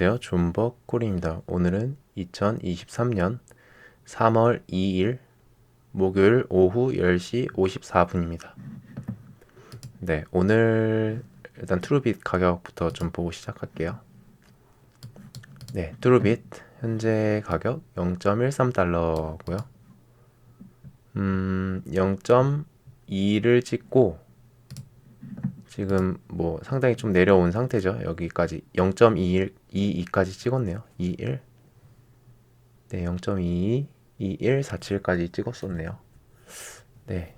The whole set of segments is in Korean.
안녕하세요. 존버 꿀입니다. 오늘은 2023년 3월 2일 목요일 오후 10시 54분입니다. 네, 오늘 일단 트루빗 가격부터 좀 보고 시작할게요. 네, 트루빗 현재 가격 0.13달러고요. 음, 0.2를 찍고 지금 뭐 상당히 좀 내려온 상태죠. 여기까지 0.21, 22까지 찍었네요. 21. 네, 0.22, 21, 47까지 찍었었네요. 네.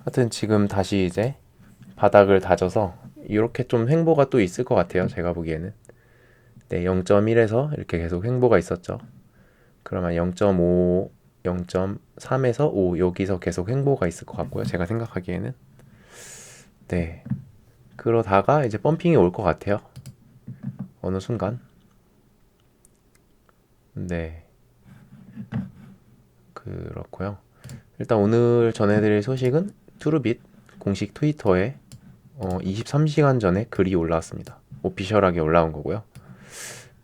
하여튼 지금 다시 이제 바닥을 다져서 이렇게 좀 횡보가 또 있을 것 같아요. 제가 보기에는. 네, 0.1에서 이렇게 계속 횡보가 있었죠. 그러면 0.5, 0.3에서 5 여기서 계속 횡보가 있을 것 같고요. 제가 생각하기에는. 네. 그러다가 이제 펌핑이 올 것 같아요. 어느 순간. 네. 그렇고요. 일단 오늘 전해드릴 소식은 투르빗 공식 트위터에 어, 23시간 전에 글이 올라왔습니다. 오피셜하게 올라온 거고요.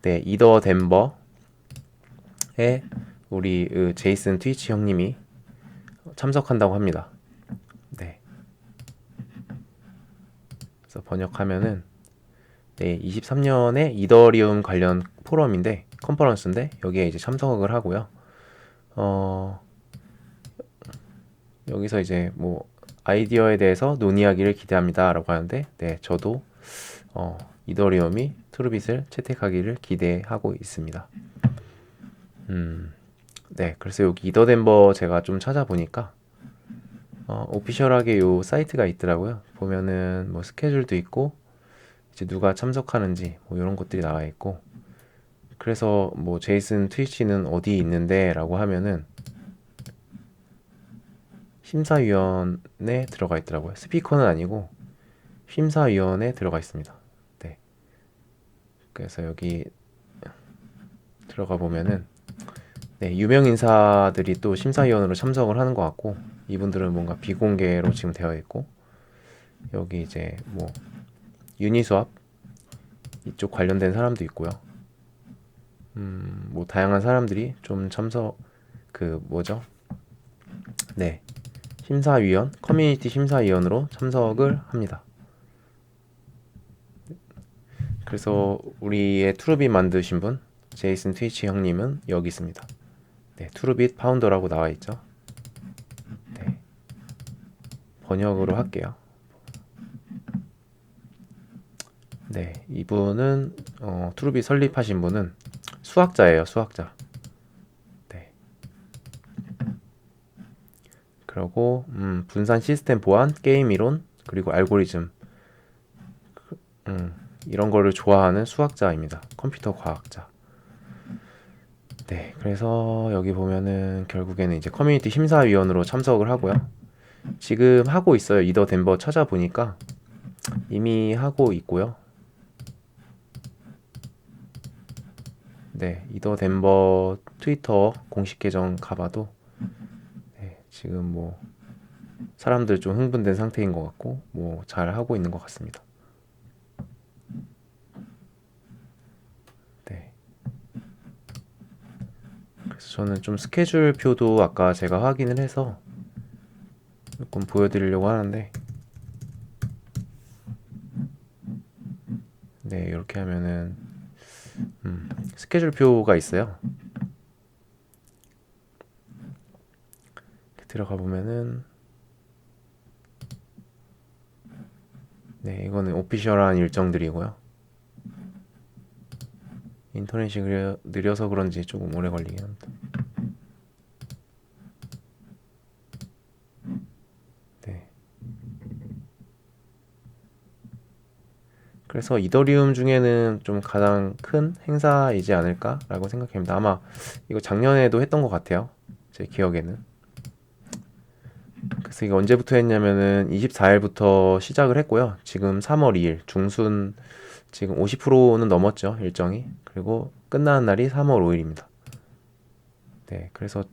네, 이더 덴버에 우리 그 제이슨 트위치 형님이 참석한다고 합니다. 네. 그래서 번역하면은 네, 23년에 이더리움 관련 포럼인데 컨퍼런스인데 여기에 이제 참석을 하고요. 어 여기서 이제 뭐 아이디어에 대해서 논의하기를 기대합니다라고 하는데 네, 저도 어 이더리움이 트루빗을 채택하기를 기대하고 있습니다. 음. 네, 그래서 여기 이더덴버 제가 좀 찾아보니까 어, 오피셜하게 요 사이트가 있더라고요. 보면은 뭐 스케줄도 있고 이제 누가 참석하는지 뭐 이런 것들이 나와 있고 그래서 뭐 제이슨 트위치는 어디 있는데라고 하면은 심사위원에 들어가 있더라고요. 스피커는 아니고 심사위원에 들어가 있습니다. 네. 그래서 여기 들어가 보면은 네, 유명 인사들이 또 심사위원으로 참석을 하는 것 같고 이분들은 뭔가 비공개로 지금 되어 있고 여기 이제 뭐 유니스왑 이쪽 관련된 사람도 있고요. 음, 뭐 다양한 사람들이 좀 참석 그 뭐죠? 네. 심사위원, 커뮤니티 심사위원으로 참석을 합니다. 그래서 우리의 투루빗 만드신 분 제이슨 트위치 형님은 여기 있습니다. 네, 투루빗 파운더라고 나와 있죠. 네. 번역으로 할게요. 네, 이분은 어, 투루빗 설립하신 분은 수학자예요, 수학자. 네. 그리고 음, 분산 시스템 보안, 게임 이론, 그리고 알고리즘 그, 음, 이런 거를 좋아하는 수학자입니다. 컴퓨터 과학자. 네, 그래서 여기 보면은 결국에는 이제 커뮤니티 심사위원으로 참석을 하고요. 지금 하고 있어요. 이더 덴버 찾아보니까 이미 하고 있고요. 네, 이더 덴버 트위터 공식 계정 가봐도 네, 지금 뭐 사람들 좀 흥분된 상태인 것 같고 뭐 잘 하고 있는 것 같습니다. 네. 그래서 저는 좀 스케줄 표도 아까 제가 확인을 해서 조금 보여드리려고 하는데 네 이렇게 하면은 음, 스케줄 표가 있어요. 들어가 보면은 네 이거는 오피셜한 일정들이고요. 인터넷이 느려, 느려서 그런지 조금 오래 걸리긴 합니다. 네. 그래서 이더리움 중에는 좀 가장 큰 행사이지 않을까라고 생각합니다. 아마 이거 작년에도 했던 것 같아요. 제 기억에는. 그래서 이게 언제부터 했냐면은 24일부터 시작을 했고요. 지금 3월 2일 중순 지금 50%는 넘었죠, 일정이. 그리고 끝나는 날이 3월 5일입니다. 네, 그래서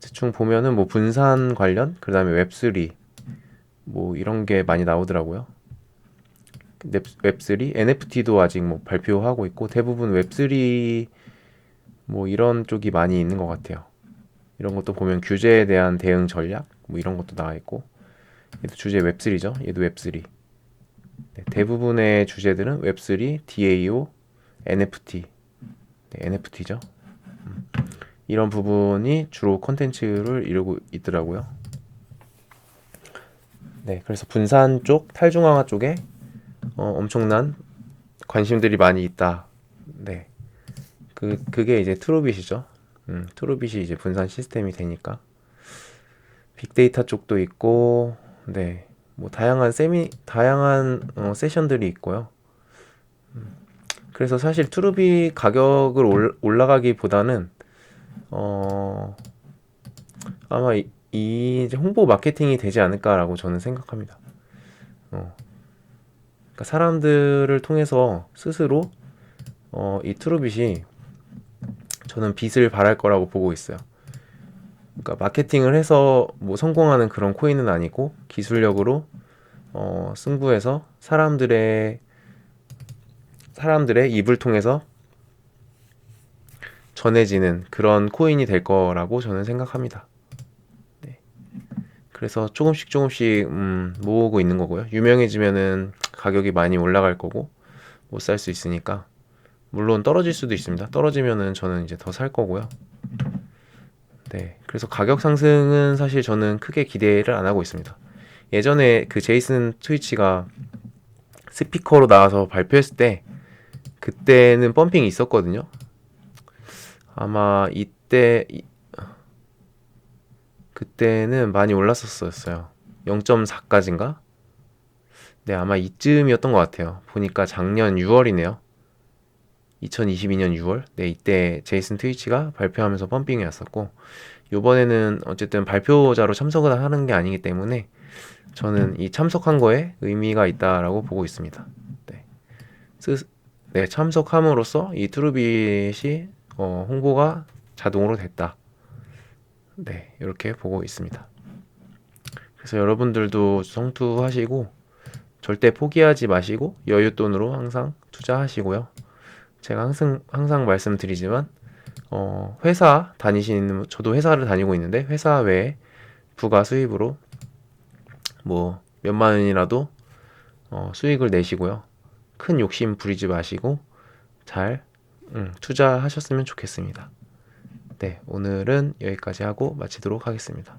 대충 보면은 뭐 분산 관련, 그 다음에 웹3, 뭐 이런 게 많이 나오더라고요. 웹- 웹3, NFT도 아직 뭐 발표하고 있고 대부분 웹3 뭐 이런 쪽이 많이 있는 것 같아요. 이런 것도 보면 규제에 대한 대응 전략 뭐 이런 것도 나와 있고 얘도 주제 웹3죠. 얘도 웹3. 네, 대부분의 주제들은 웹3, DAO, NFT, 네, NFT죠. 이런 부분이 주로 컨텐츠를 이루고 있더라고요. 네, 그래서 분산 쪽, 탈중앙화 쪽에 어, 엄청난 관심들이 많이 있다. 네, 그 그게 이제 트루빗이죠. 음, 트루빗이 이제 분산 시스템이 되니까 빅데이터 쪽도 있고, 네, 뭐 다양한 세미, 다양한 어, 세션들이 있고요. 음, 그래서 사실 트루빗 가격을 올, 올라가기보다는 어, 아마 이, 이 홍보 마케팅이 되지 않을까라고 저는 생각합니다. 어, 그러니까 사람들을 통해서 스스로 어, 이 트루빗이 저는 빚을 발할 거라고 보고 있어요. 그러니까 마케팅을 해서 뭐 성공하는 그런 코인은 아니고 기술력으로 어, 승부해서 사람들의 사람들의 입을 통해서 전해지는 그런 코인이 될 거라고 저는 생각합니다. 네. 그래서 조금씩 조금씩 음, 모으고 있는 거고요. 유명해지면은 가격이 많이 올라갈 거고 못 살 수 있으니까 물론 떨어질 수도 있습니다. 떨어지면은 저는 이제 더 살 거고요. 네. 그래서 가격 상승은 사실 저는 크게 기대를 안 하고 있습니다. 예전에 그 제이슨 트위치가 스피커로 나와서 발표했을 때 그때는 펌핑이 있었거든요. 아마 이때 이- 그때는 많이 올랐었어요. 0.4까지인가? 네, 아마 이쯤이었던 것 같아요. 보니까 작년 6월이네요. 2022년 6월. 네, 이때 제이슨 트위치가 발표하면서 펌핑이 왔었고, 요번에는 어쨌든 발표자로 참석을 하는 게 아니기 때문에 저는 이 참석한 거에 의미가 있다라고 보고 있습니다. 네. 스- 네, 참석함으로써 이 트루빗이 어, 홍보가 자동으로 됐다. 네, 이렇게 보고 있습니다. 그래서 여러분들도 성투하시고 절대 포기하지 마시고 여윳돈으로 항상 투자하시고요. 제가 항상 항상 말씀드리지만 어, 회사 다니시는 저도 회사를 다니고 있는데 회사 외에 부가 수입으로 뭐 몇만 원이라도 어, 수익을 내시고요. 큰 욕심 부리지 마시고 잘 음, 투자하셨으면 좋겠습니다. 네, 오늘은 여기까지 하고 마치도록 하겠습니다.